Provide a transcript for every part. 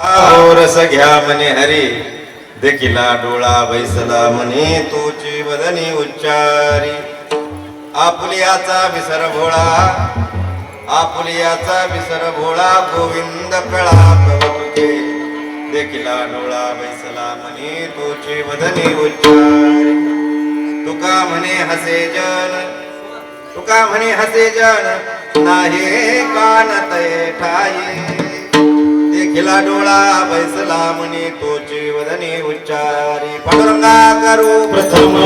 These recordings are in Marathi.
रस घ्या म्हणे हरी. देखिला डोळा बैसला म्हणे तोची वदनी उच्चारी. आपुलियाचा विसर भोळा आपुलियाचा विसर भोळा गोविंद कळा देखिला डोळा बैसला म्हणे तोची वदनी उच्चारी. तुका म्हणे हसे जन तुका म्हणे हसे जन नाही कान तय ठाई देखिला डोळा बैसला म्हणे तोची वदनी उच्चारी पांडुरंगा करू प्रथम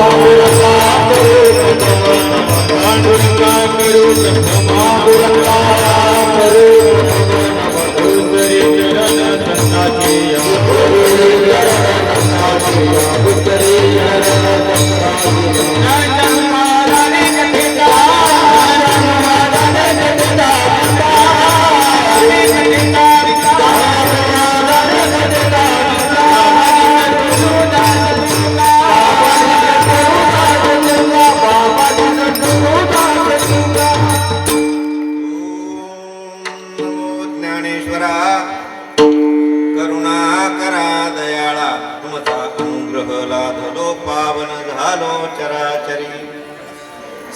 पांडुरंगा करू प्रथम करा. करुणा करा दयाळा. तुमचा अनुग्रह लाधलो पावन झालो चराचरी.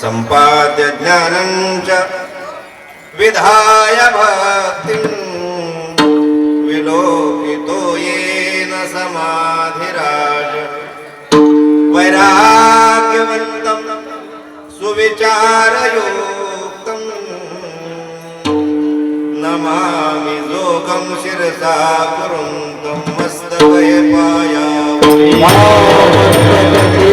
संपाद्य ज्ञानंच विधाय भक्ती विलोकितो येन समाधिराज. वैराग्यवन्तं सुविचारयो शिरसा कुरुन्तं मस्तकये पायावि मस्तक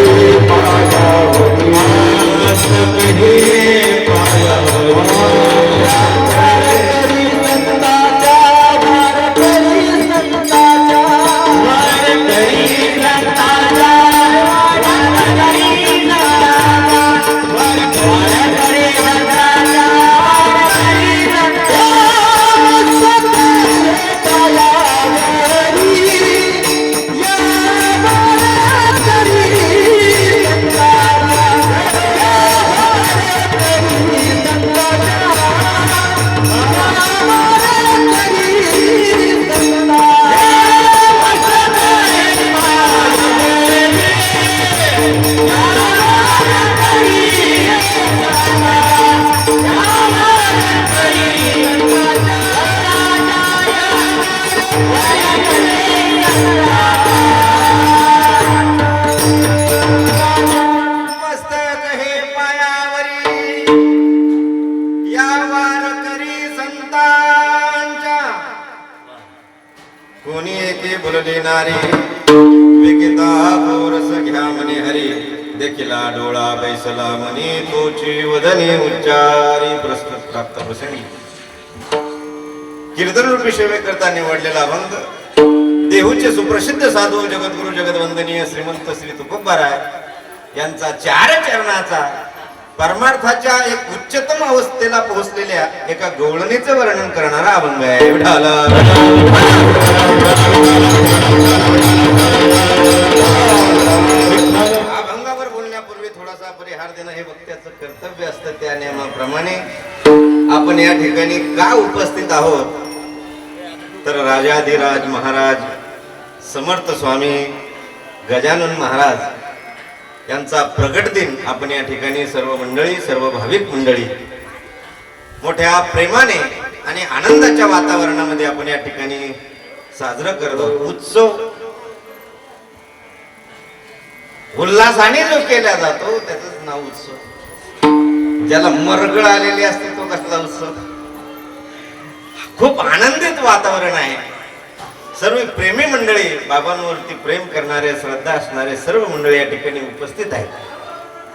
कोणी एके नारी विकिता पोरस घ्या म्हणे हरी. देखिला डोळा बैसला म्हणे तोची वदनी उच्चारी प्रस्तुत प्राप्त प्रसंगी कीर्तन रूपी सेवेकरता निवडलेला अभंग देहूचे सुप्रसिद्ध साधू जगद्गुरु जगदवंदनीय श्रीमंत श्री तुकोबाराय यांचा चार चरणाचा परमार्थाच्या एक उच्चतम अवस्थेला पोहोचलेल्या एका गवळणीचं वर्णन करणारा अभंग आहे. अभंगावर बोलण्यापूर्वी थोडासा परिहार देणं हे वक्त्याचं कर्तव्य असतं त्या नियमाप्रमाणे. आपण या ठिकाणी का उपस्थित आहोत? तर राजाधिराज महाराज समर्थ स्वामी गजानन महाराज यांचा प्रगट दिन आपण या ठिकाणी सर्व मंडळी सर्व भाविक मंडळी मोठ्या प्रेमाने आणि आनंदाच्या वातावरणामध्ये आपण या ठिकाणी साजरा करतो उत्सव उल्हासाने जो केला जातो त्याच नाव उत्सव. ज्याला मरगळ आलेली असते तो कसला उत्सव? खूप आनंदित वातावरण आहे. सर्व प्रेमी मंडळी बाबांवरती प्रेम करणारे श्रद्धा असणारे सर्व मंडळी या ठिकाणी उपस्थित आहेत.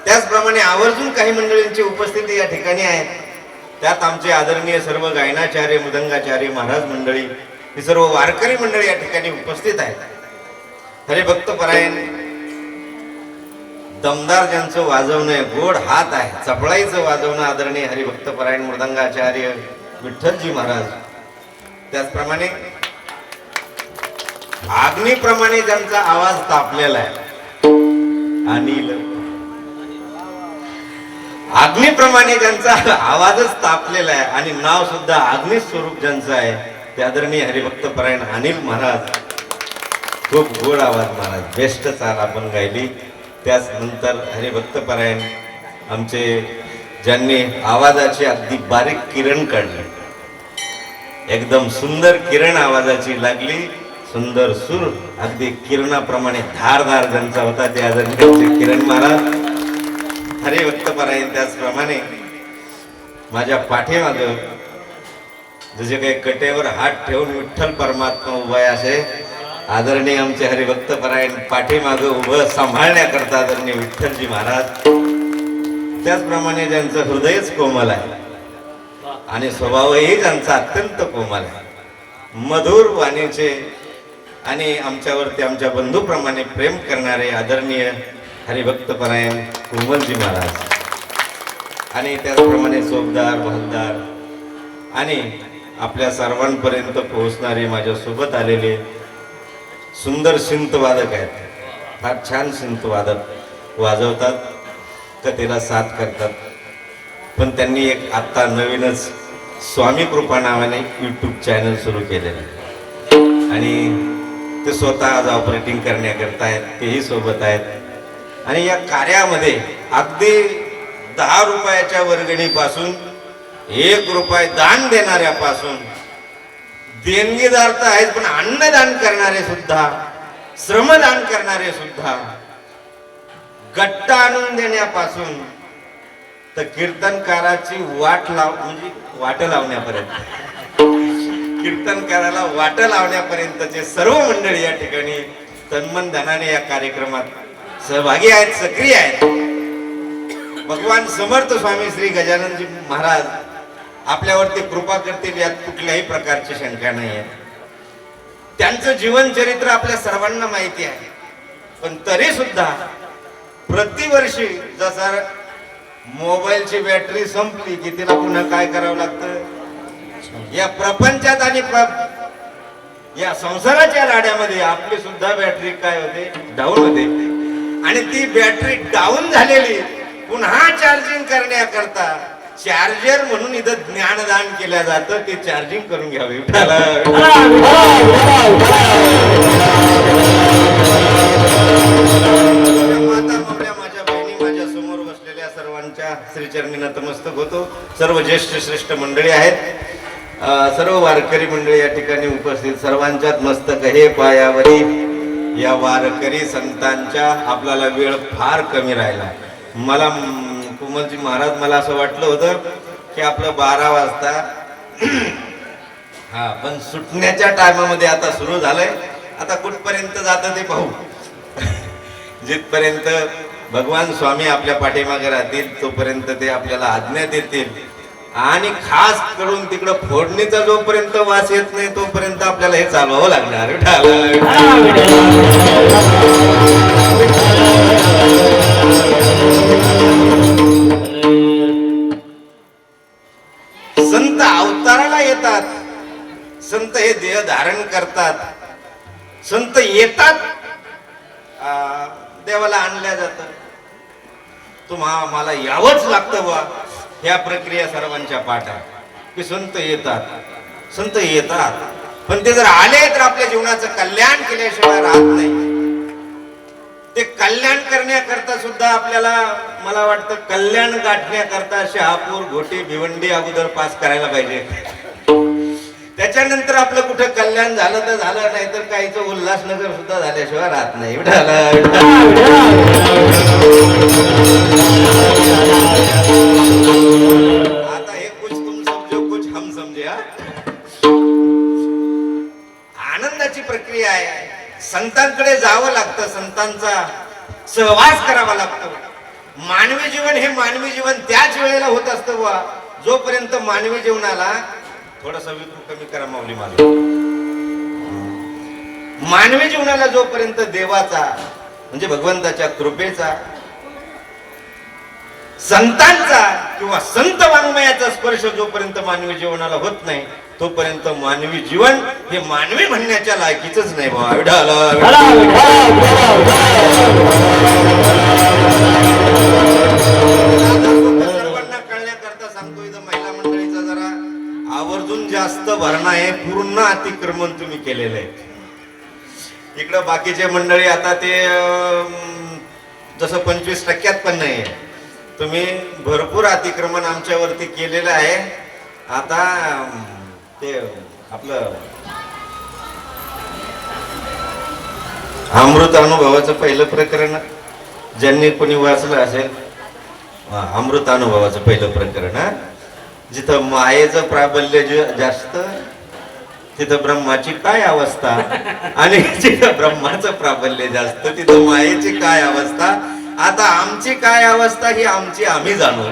त्याचप्रमाणे आवर्जून काही मंडळींची उपस्थिती या ठिकाणी आहे त्यात आमचे आदरणीय सर्व गायनाचार्य मृदंगाचार्य महाराज मंडळी ही सर्व वारकरी मंडळी या ठिकाणी उपस्थित आहेत. हरिभक्त परायण दमदार ज्यांचं वाजवणं गोड हात आहे चपळाईचं वाजवणं आदरणीय हरिभक्त परायण मृदंगाचार्य विठ्ठलजी महाराज. त्याचप्रमाणे अग्निप्रमाणे ज्यांचा आवाज तापलेला आहे. अनिल अग्निप्रमाणे ज्यांचा आवाजच तापलेला आहे आणि नाव सुद्धा अग्नि स्वरूप ज्यांचं आहे ते आदरणीय हरिभक्त परायण अनिल महाराज. खूप गोड आवाज महाराज बेस्ट चाल आपण गायली. त्याच नंतर हरिभक्त परायण आमचे ज्यांनी आवाजाची अगदी बारीक किरण काढली. एकदम सुंदर किरण आवाजाची लागली. सुंदर सूर अगदी किरणाप्रमाणे धारधार ज्यांचा होता ते आदरणीय किरण महाराज. हरिभक्त परायण त्याचप्रमाणे माझ्या पाठीमाग जसे काही कटेवर हात ठेवून विठ्ठल परमात्मा उभा आहे असे आदरणीय आमचे हरिभक्त परायण पाठीमाग उभं सांभाळण्याकरता आदरणीय विठ्ठलजी महाराज. त्याचप्रमाणे ज्यांचं हृदयच कोमल आहे आणि स्वभावही त्यांचा अत्यंत कोमल आहे. मधुर वाणीचे आणि आमच्यावरती आमच्या बंधूप्रमाणे प्रेम करणारे आदरणीय हरिभक्तपरायण परायण महाराज. आणि त्याचप्रमाणे सोबदार बहलदार आणि आपल्या सर्वांपर्यंत पोहोचणारे माझ्यासोबत आलेले सुंदर सिंतवादक आहेत. फार छान सिंतवादक वाजवतात कथेला साथ करतात. पण त्यांनी एक आत्ता नवीनच स्वामी कृपा नावाने यूट्यूब चॅनल सुरू केलेलं आहे. आणि ते स्वतः आज ऑपरेटिंग करण्याकरता आहेत तेही सोबत आहेत. आणि या कार्यामध्ये अगदी दहा रुपयाच्या वर्गणीपासून एक रुपये दान देणाऱ्यापासून देणगीदार तर आहेत पण अन्नदान करणारे सुद्धा श्रमदान करणारे सुद्धा गट्ट आणून देण्यापासून तर कीर्तनकाराची वाट लाव म्हणजे वाट लावण्यापर्यंत. कीर्तनकाराला वाट लावण्यापर्यंतचे सर्व मंडळी या ठिकाणी तन्मन धनाने या कार्यक्रमात सहभागी आहेत सक्रिय आहेत. भगवान समर्थ स्वामी श्री गजाननजी महाराज आपल्यावरती कृपा करतील यात कुठल्याही प्रकारची शंका नाही आहे. त्यांचं जीवनचरित्र आपल्या सर्वांना माहिती आहे. पण तरी सुद्धा प्रतिवर्षी जसा मोबाईलची बॅटरी संपली की तिला पुन्हा काय करावं लागतं? या प्रपंचात आणि या संसाराच्या राड्यामध्ये आपली सुद्धा बॅटरी काय होते? डाऊन होते. आणि ती बॅटरी डाऊन झालेली पुन्हा चार्जिंग करण्याकरता चार्जर म्हणून इथं ज्ञानदान केलं जातं ते चार्जिंग करून घ्यावे. माता माझ्या बहिणी माझ्यासमोर बसलेल्या सर्वांच्या श्रीचरणी नतमस्तक होतो. सर्व ज्येष्ठ श्रेष्ठ मंडळी आहेत. सर्व वारकरी मंडळी या ठिकाणी उपस्थित. सर्वांच्यात मस्तक हे पायावरी या वारकरी संतांच्या आपल्याला वेळ फार कमी राहिला. मला कुमलजी महाराज मला असं वाटलं होतं की आपलं बारा वाजता हा पण सुटण्याच्या टायमामध्ये आता सुरू झालंय. आता कुठपर्यंत जातं ते पाहू. जिथपर्यंत भगवान स्वामी आपल्या पाठीमागे राहतील तोपर्यंत ते आपल्याला आज्ञा देतील. आणि खास करून तिकडं फोडणीचा जोपर्यंत वास येत नाही तोपर्यंत आपल्याला हे चालवावं लागणार. संत अवताराला येतात. संत हे देह धारण करतात. संत येतात. देवाला आणल्या जातात. तुम्हा मला यावंच लागतं बा ह्या प्रक्रिया सर्वांच्या पाठ आहे की संत येतात. संत येतात. पण ते जर आले तर आपल्या जीवनाचं कल्याण केल्याशिवाय राहत नाही. ते कल्याण करण्याकरता सुद्धा आपल्याला मला वाटतं कल्याण गाठण्याकरता शहापूर घोटी भिवंडी अगोदर पास करायला पाहिजे. त्याच्यानंतर आपलं कुठं कल्याण झालं तर झालं नाही तर काहीच उल्हासनगर सुद्धा झाल्याशिवाय राहत नाही. संतांकडे जावं लागतं संतांचा सहवास करावा लागतो. मानवी जीवन हे मानवी जीवन त्याच वेळेला होत असतं बा जोपर्यंत मानवी जीवनाला थोडासा विकृत कमी करा माऊली माझा मानवी जीवनाला जोपर्यंत देवाचा म्हणजे भगवंताच्या कृपेचा संतांचा किंवा संत वाङ्मयाचा स्पर्श जोपर्यंत मानवी जीवनाला होत नाही तोपर्यंत मानवी जीवन हे मानवी म्हणण्याच्या लायकीच नाही सर्वांना कळण्याकरता सांगतो इथं महिला मंडळीचा जरा आवर्जून जास्त भरणा आहे पूर्ण अतिक्रमण तुम्ही केलेलं आहे. इकडं बाकीचे मंडळी आता ते जसं पंचवीस टक्क्यात पण नाही आहे. तुम्ही भरपूर अतिक्रमण आमच्यावरती केलेलं आहे. आता ते आपलं अमृत अनुभवाचं पहिलं प्रकरण ज्यांनी कोणी वाचलं असेल अमृत अनुभवाचं पहिलं प्रकरण जिथं मायेचं प्राबल्य जे जास्त तिथं ब्रह्माची काय अवस्था? आणि जिथं ब्रह्माचं प्राबल्य जास्त तिथं मायेची काय अवस्था? आता आमची काय अवस्था ही आमची आम्ही जाणू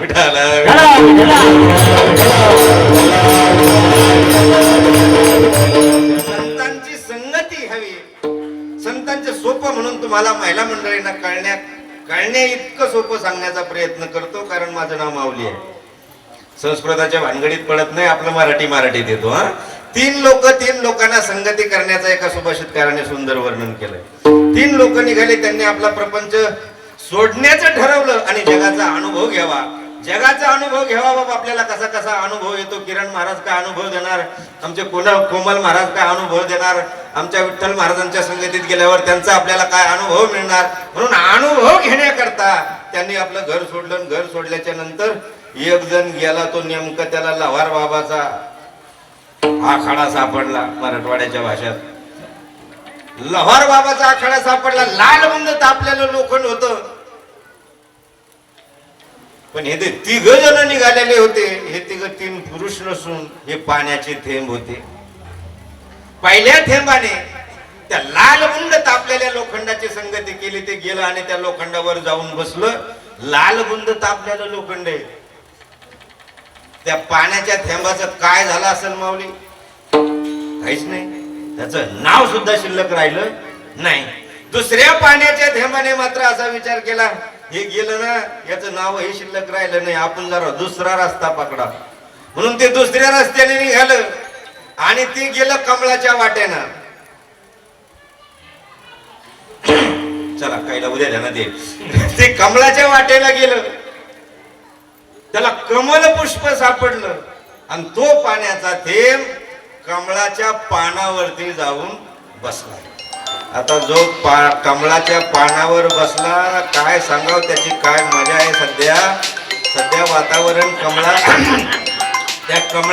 संतांची संगती हवी. संतांचे सोपं म्हणून तुम्हाला महिला मंडळींना कळण्यात कळण्या इतकं सोपं सांगण्याचा प्रयत्न करतो कारण माझं नाव माऊली आहे. संस्कृताच्या भानगडीत पडत नाही आपलं मराठी मराठीत येतो हा. तीन लोक तीन लोकांना संगती करण्याचं एका सुभाषितकाराने सुंदर वर्णन केलंय. तीन लोक निघाले त्यांनी आपला प्रपंच सोडण्याचं ठरवलं आणि जगाचा अनुभव घ्यावा. जगाचा अनुभव घ्यावा बाबा आपल्याला कसा कसा अनुभव येतो? किरण महाराज काय अनुभव देणार? आमचे कोण कोमल महाराज काय अनुभव देणार? आमच्या विठ्ठल महाराजांच्या संगतीत गेल्यावर त्यांचा आपल्याला काय अनुभव मिळणार? म्हणून अनुभव घेण्याकरता त्यांनी आपलं घर सोडलं घर सोडल्याच्या नंतर एक जण गेला तो नेमका त्याला लव्हार बाबाचा आखाडा सापडला मराठवाड्याच्या भाषेत. लव्हार बाबाचा आखाडा सापडला. लाल बंद तापलेलं लोखंड होतं. पण हे ते तिघ जण निघालेले होते हे तिघ तीन पुरुष नसून हे पाण्याचे थेंब होते. पहिल्या थेंबाने त्या लाल गुंड तापलेल्या लोखंडाची संगती केली ते गेलं आणि त्या लोखंडावर जाऊन बसलं. लाल गुंड तापलेलं लोखंड आहे. त्या पाण्याच्या थेंबाचं काय झालं असेल माऊली? काहीच नाही. त्याचं नाव सुद्धा शिल्लक राहिलं नाही. दुसऱ्या पाण्याच्या थेंबाने मात्र असा विचार केला हे गेलं ना याचं नाव हे शिल्लक राहिलं नाही. आपण जरा दुसरा रस्ता पकडा. म्हणून ते दुसऱ्या रस्त्याने निघालं. आणि ते गेलं कमळाच्या वाट्यानं चला काहीला उद्या ध्यानात येईल ते कमळाच्या वाटेला गेलं. त्याला कमल पुष्प सापडलं. आणि तो पाण्याचा थेंब कमळाच्या पानावरती जाऊन बसला. आता जो पा कमळाच्या पानावर बसला काय सांगाव त्याची काय मजा आहे सध्या? सध्या वातावरण कमळा त्या कमळा